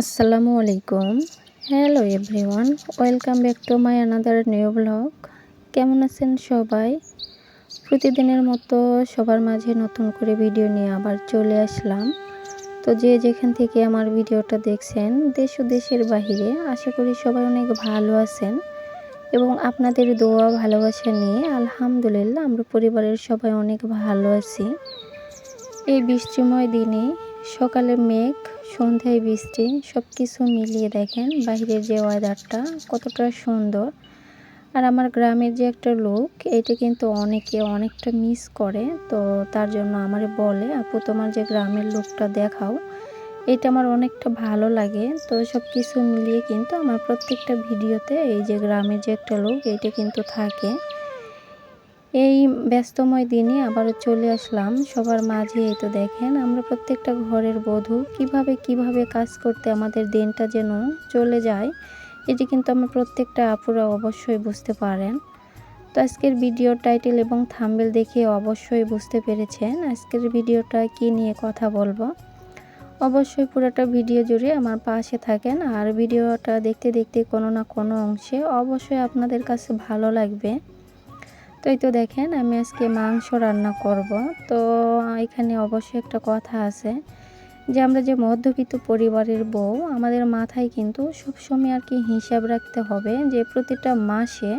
আসসালামু আলাইকুম। Hello everyone welcome back to my another new blog কেমন আছেন সবাই? প্রতিদিনের মতো সবার মাঝে নতুন করে ভিডিও নিয়ে আবার চলে আসলাম। তো যে যেখান থেকে আমার ভিডিওটা দেখছেন, দেশ ও দেশের বাহিরে, আশা করি সবাই অনেক ভালো আছেন। এবং আপনাদের দোয়া, ভালোবাসা নিয়ে আলহামদুলিল্লাহ আমরা পরিবারের সবাই অনেক ভালো আছি। এই বৃষ্টিময় দিনে সকালে মেঘ সন্ধ্যায় বৃষ্টি সব কিছু মিলিয়ে দেখেন বাইরের যে ওয়েদারটা কতটা সুন্দর। আর আমার গ্রামের যে একটা লোক, এটা কিন্তু অনেকে অনেকটা মিস করে, তো তার জন্য আমার বলে, আপু, তোমার যে গ্রামের লোকটা দেখাও, এটা আমার অনেকটা ভালো লাগে। তো সব কিছু মিলিয়ে কিন্তু আমার প্রত্যেকটা ভিডিওতে এই যে গ্রামের যে একটা লোক এইটা কিন্তু থাকে। এই ব্যস্তময় দিনে আবারও চলে আসলাম। সবার মাঝে এই তো দেখেন, আমরা প্রত্যেকটা ঘরের বধূ কীভাবে কীভাবে কাজ করতে আমাদের দিনটা যেন চলে যায়, এটি কিন্তু আমরা প্রত্যেকটা আপুরা অবশ্যই বুঝতে পারেন। তো আজকের ভিডিও টাইটেল এবং থাম্বেল দেখে অবশ্যই বুঝতে পেরেছেন আজকের ভিডিওটা কি নিয়ে কথা বলব। অবশ্যই পুরোটা ভিডিও জুড়ে আমার পাশে থাকেন আর ভিডিওটা দেখতে দেখতে কোনো না কোনো অংশে অবশ্যই আপনাদের কাছে ভালো লাগবে। তো এই তো দেখেন আমি আজকে মাংস রান্না করব। তো এখানে অবশ্যই একটা কথা আছে যে আমরা যে মধ্যবিত্ত পরিবারের বউ, আমাদের মাথায় কিন্তু সবসময় আর কি হিসাব রাখতে হবে যে প্রতিটা মাসে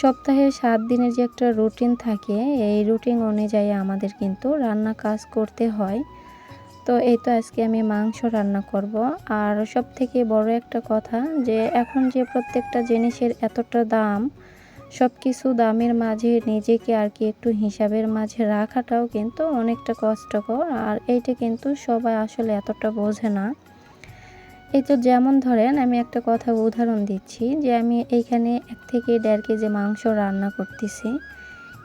সপ্তাহে সাত দিনের যে একটা রুটিন থাকে, এই রুটিন অনুযায়ী আমাদের কিন্তু রান্না কাজ করতে হয়। তো এই তো আজকে আমি মাংস রান্না করব। আর সব থেকে বড় একটা কথা যে এখন যে প্রত্যেকটা জিনিসের এতটা দাম সব কিছু দামের মাঝে, নিজেকে আর কি একটু হিসাবের মাঝে রাখাটাও কিন্তু অনেকটা কষ্টকর, আর এইটা কিন্তু সবাই আসলে এতটা বোঝে না। এই তো যেমন ধরেন, আমি একটা কথা উদাহরণ দিচ্ছি যে আমি এইখানে এক থেকে দেড় কেজি মাংস রান্না করতেছি।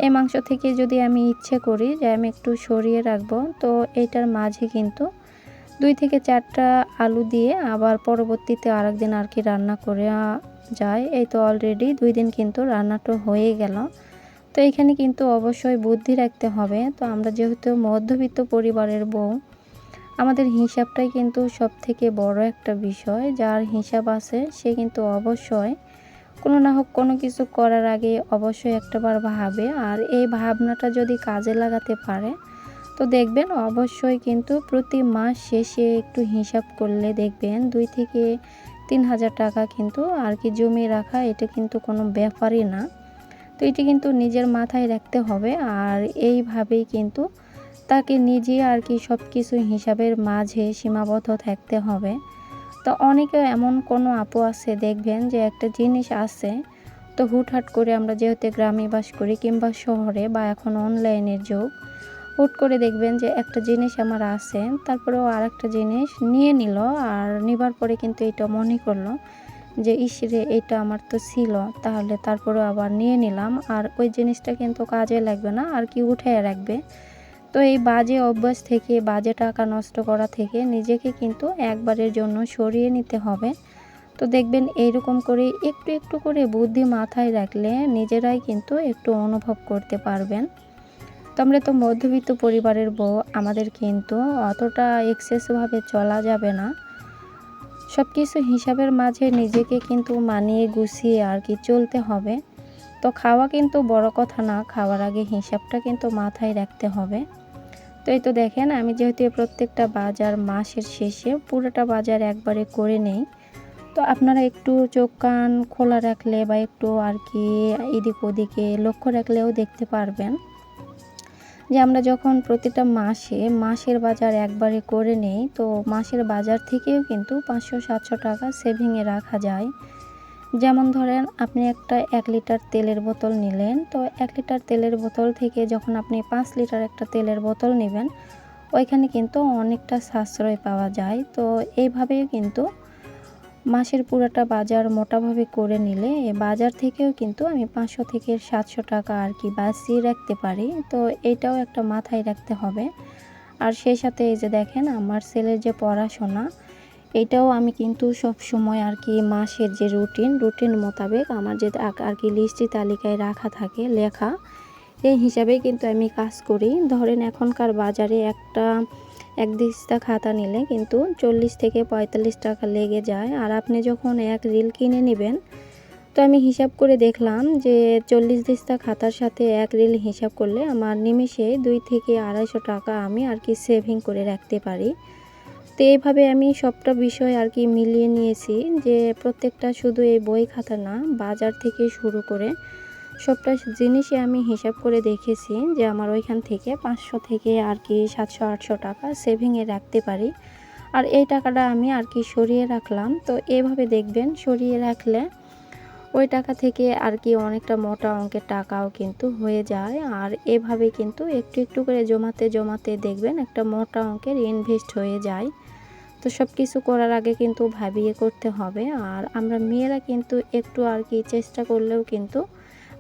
এই মাংস থেকে যদি আমি ইচ্ছে করি যে আমি একটু সরিয়ে রাখব, তো এইটার মাঝে কিন্তু দুই থেকে চারটা আলু দিয়ে আবার পরবর্তীতে আরেকদিন আর কি রান্না করে যায়। এই তো অলরেডি দুই দিন কিন্তু রান্নাটা হয়ে গেল। তো এখানে কিন্তু অবশ্যই বুদ্ধি রাখতে হবে। তো আমরা যেহেতু মধ্যবিত্ত পরিবারের বউ, আমাদের হিসাবটাই কিন্তু সব থেকে বড় একটা বিষয়। যার হিসাব আছে, সে কিন্তু অবশ্যই কোনো না হোক কোনো কিছু করার আগে অবশ্যই একটাবার ভাবে। আর এই ভাবনাটা যদি কাজে লাগাতে পারে, তো দেখবেন অবশ্যই কিন্তু প্রতি মাস শেষে একটু হিসাব করলে দেখবেন দুই থেকে তিন হাজার টাকা কিন্তু আর কি জমিয়ে রাখা, এটা কিন্তু কোনো ব্যাপারই না। তো এটি কিন্তু নিজের মাথায় রাখতে হবে আর এইভাবেই কিন্তু তাকে নিজে আর কি সব কিছু হিসাবের মাঝে সীমাবদ্ধ থাকতে হবে। তো অনেকে এমন কোনো আপু আছে দেখবেন যে একটা জিনিস আছে, তো হুটহাট করে আমরা যেহেতু গ্রামে বাস করি কিংবা শহরে বা এখন অনলাইনের যুগ হুট করে দেখবেন যে একটা জিনিস আমার আছে, তারপরেও আর একটা জিনিস নিয়ে নিল আর নেবার পরে কিন্তু এটা মনে করল যে ইসরে এটা আমার তো ছিল। তাহলে তারপরে আবার নিয়ে নিলাম আর ওই জিনিসটা কিন্তু কাজে লাগবে না আর কি উঠে রাখবে। তো এই বাজে অভ্যাস থেকে, বাজে টাকা নষ্ট করা থেকে নিজেকে কিন্তু একবারের জন্য সরিয়ে নিতে হবে। তো দেখবেন এইরকম করে একটু একটু করে বুদ্ধি মাথায় রাখলে নিজেরাই কিন্তু একটু অনুভব করতে পারবেন। তো আমরা তো মধ্যবিত্ত পরিবারের বউ, আমাদের কিন্তু অতটা এক্সেসভাবে চলা যাবে না। সব কিছু হিসাবের মাঝে নিজেকে কিন্তু মানিয়ে গুছিয়ে আর কি চলতে হবে। তো খাওয়া কিন্তু বড় কথা না, খাওয়ার আগে হিসাবটা কিন্তু মাথায় রাখতে হবে। তো এই তো দেখেন, আমি যেহেতু প্রত্যেকটা বাজার মাসের শেষে পুরোটা বাজার একবারে করে নেই, তো আপনারা একটু চোখ কান খোলা রাখলে বা একটু আর কি এদিক ওদিকে লক্ষ্য রাখলেও দেখতে পারবেন। যে আমরা যখন প্রতিটা মাসে, মাসের বাজার একবারে করে নেই, তো মাসের বাজার থেকেও কিন্তু পাঁচশো, সাতশো টাকা সেভিংয়ে রাখা যায়। যেমন ধরেন, আপনি একটা এক লিটার তেলের বোতল নিলেন, তো এক লিটার তেলের বোতল থেকে যখন আপনি পাঁচ লিটার একটা তেলের বোতল নেবেন, ওইখানে কিন্তু অনেকটা সাশ্রয় পাওয়া যায়। তো এইভাবেই কিন্তু মাসের পুরোটা বাজার মোটাভাবে করে নিলে বাজার থেকেও কিন্তু আমি পাঁচশো থেকে সাতশো টাকা আর কি বাঁচিয়ে রাখতে পারি। তো এটাও একটা মাথায় রাখতে হবে। আর সেই সাথে এই যে দেখেন আমার ছেলের যে পড়াশোনা, এটাও আমি কিন্তু সব সময় আর কি মাসের যে রুটিন রুটিন মোতাবেক আমার যে আর কি লিস্টি তালিকায় রাখা থাকে, লেখা, এই হিসাবে কিন্তু আমি কাজ করি। ধরেন এখনকার বাজারে একটা এক দিস্তা খাতা নিলে কিন্তু চল্লিশ থেকে পঁয়তাল্লিশ টাকা লেগে যায়। আর আপনি যখন এক রিল কিনে নেবেন, তো আমি হিসাব করে দেখলাম যে চল্লিশ দিস্তা খাতার সাথে এক রিল হিসাব করলে আমার নিমেষে দুই থেকে আড়াইশো টাকা আমি আর কি সেভিং করে রাখতে পারি। তো এইভাবে আমি সবটা বিষয় আর কি মিলিয়ে নিয়েছি যে প্রত্যেকটা শুধু এই বই খাতা না, বাজার থেকে শুরু করে সবটা জিনিসই আমি হিসাব করে দেখেছি যে আমার ওইখান থেকে পাঁচশো থেকে আর কি সাতশো, আটশো টাকা সেভিংয়ে রাখতে পারি। আর এই টাকাটা আমি আর কি সরিয়ে রাখলাম। তো এভাবে দেখবেন, সরিয়ে রাখলে ওই টাকা থেকে আর কি অনেকটা মোটা অঙ্কের টাকাও কিন্তু হয়ে যায়। আর এভাবে কিন্তু একটু একটু করে জমাতে জমাতে দেখবেন একটা মোটা অঙ্কের ইনভেস্ট হয়ে যায়। তো সব কিছু করার আগে কিন্তু ভাবিয়ে করতে হবে। আর আমরা মেয়েরা কিন্তু একটু আর কি চেষ্টা করলেও কিন্তু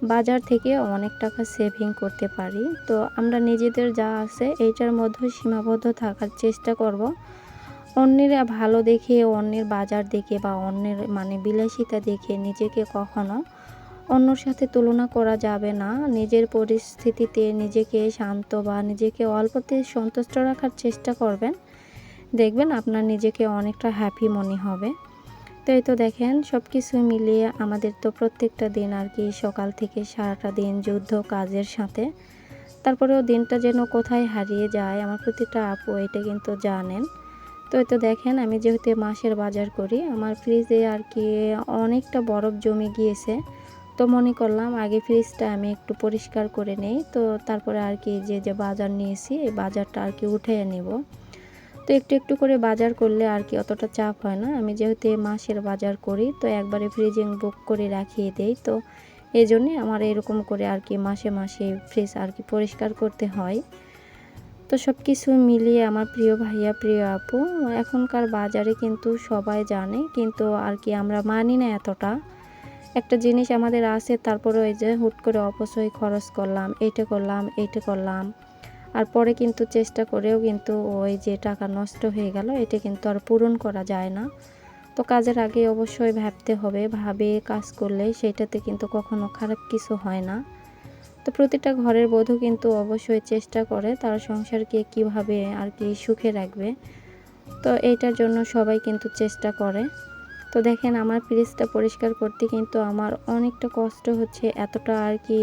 বাজার থেকে অনেক টাকা সেভিং করতে পারি। তো আমরা নিজেদের যা আছে, এইটার মধ্যে সীমাবদ্ধ থাকার চেষ্টা করব। অন্যের ভালো দেখে, অন্যের বাজার দেখে বা অন্যের মানে বিলাসিতা দেখে নিজেকে কখনো অন্যর সাথে তুলনা করা যাবে না। নিজের পরিস্থিতিতে নিজেকে শান্ত বা নিজেকে অল্পতে সন্তুষ্ট রাখার চেষ্টা করবেন। দেখবেন আপনার নিজেকে অনেকটা হ্যাপি মনে হবে। তো এই তো দেখেন সব কিছু মিলিয়ে আমাদের তো প্রত্যেকটা দিন আর কি সকাল থেকে সারাটা দিন যুদ্ধ কাজের সাথে। তারপরেও দিনটা যেন কোথায় হারিয়ে যায়, আমার প্রতিটা আপু এটা কিন্তু জানেন। তো তো দেখেন, আমি যেহেতু মাসের বাজার করি, আমার ফ্রিজে আর কি অনেকটা বরফ জমে গিয়েছে। তো মনে করলাম আগে ফ্রিজটা আমি একটু পরিষ্কার করে নেই, তো তারপরে আর কি যে যে বাজার নিয়েছি, এই বাজারটা আর কি উঠে নেব। তো একটু একটু করে বাজার করলে আর কি অতটা চাপ হয় না। আমি যেহেতু মাসের বাজার করি, তো একবারে ফ্রিজিং বুক করে রাখিয়ে দেই। তো এই জন্যে আমার এরকম করে আর কি মাসে মাসে ফ্রিজ আর কি পরিষ্কার করতে হয়। তো সব কিছু মিলিয়ে আমার প্রিয় ভাইয়া, প্রিয় আপু, এখনকার বাজারে কিন্তু সবাই জানে, কিন্তু আর কি আমরা মানি না এতটা। একটা জিনিস আমাদের আছে, তারপরে ওই যে হুট করে অপচয় খরচ করলাম, এইটা করলাম এইটা করলাম। আর পরে কিন্তু চেষ্টা করেও কিন্তু ওই যে টাকা নষ্ট হয়ে গেল, এটা কিন্তু আর পূরণ করা যায় না। তো কাজের আগে অবশ্যই ভাবতে হবে, ভাবে কাজ করলে সেটাতে কিন্তু কখনো খারাপ কিছু হয় না। তো প্রতিটা ঘরের বধূ কিন্তু অবশ্যই চেষ্টা করে তার সংসারকে কীভাবে আর কি সুখে রাখবে। তো এইটার জন্য সবাই কিন্তু চেষ্টা করে। তো দেখেন, আমার ফ্রিজটা পরিষ্কার করতে কিন্তু আমার অনেকটা কষ্ট হচ্ছে, এতটা আর কি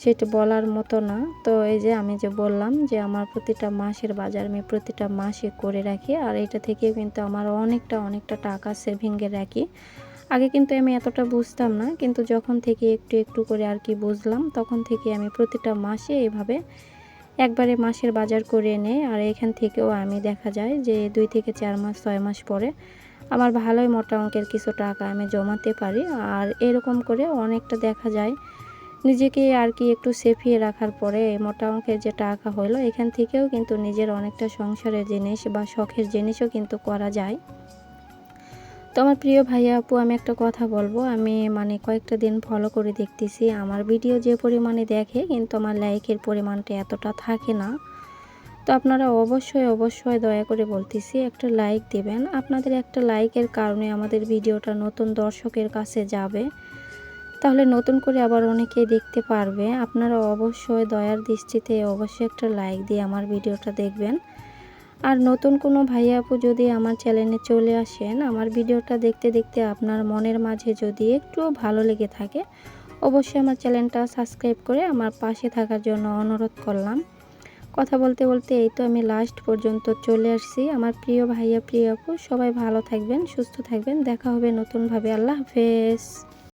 সেটা বলার মতো না। তো এই যে আমি যে বললাম যে আমার প্রতিটা মাসের বাজার আমি প্রতিটা মাসে করে রাখি আর এটা থেকে কিন্তু আমার অনেকটা অনেকটা টাকা সেভিংয়ে রাখি। আগে কিন্তু আমি এতটা বুঝতাম না, কিন্তু যখন থেকে একটু একটু করে আর কি বুঝলাম, তখন থেকে আমি প্রতিটা মাসে এভাবে একবারে মাসের বাজার করে এনে আর এখান থেকেও আমি দেখা যায় যে দুই থেকে চার মাস, ছয় মাস পরে আমার ভালোই মোটা অঙ্কের কিছু টাকা আমি জমাতে পারি। আর এরকম করে অনেকটা দেখা যায় নিজেকে আর কি একটু সেফিয়ে রাখার পরে মোটা অঙ্কের যে টাকা হলো, এখান থেকেও কিন্তু নিজের অনেকটা সংসারের জিনিস বা শখের জিনিসও কিন্তু করা যায়। তো আমার প্রিয় ভাইয়া, আপু, আমি একটা কথা বলব। আমি মানে কয়েকটা দিন ফলো করে দেখতেছি। আমার ভিডিও যে পরিমাণে দেখে, কিন্তু আমার লাইকের পরিমাণটা এতটা থাকে না। তো আপনারা অবশ্যই অবশ্যই দয়া করে বলতেছি, একটা লাইক দেবেন। আপনাদের একটা লাইকের কারণে আমাদের ভিডিওটা নতুন দর্শকের কাছে যাবে। তাহলে নতুন করে আবার অনেকেই দেখতে পারবে। আপনারা অবশ্যই দয়ার দৃষ্টিতে অবশ্যই একটা লাইক দিয়ে আমার ভিডিওটা দেখবেন। আর নতুন কোনো ভাইয়া আপু যদি আমার চ্যানেলে চলে আসেন, আমার ভিডিওটা দেখতে দেখতে আপনার মনের মাঝে যদি একটু ভালো লেগে থাকে, অবশ্যই আমার চ্যানেলটা সাবস্ক্রাইব করে আমার পাশে থাকার জন্য অনুরোধ করলাম। কথা বলতে বলতে এই তো আমি লাস্ট পর্যন্ত চলে আসছি। আমার প্রিয় ভাইয়া, প্রিয় আপু, সবাই ভালো থাকবেন, সুস্থ থাকবেন। দেখা হবে নতুনভাবে। আল্লাহ হাফেজ।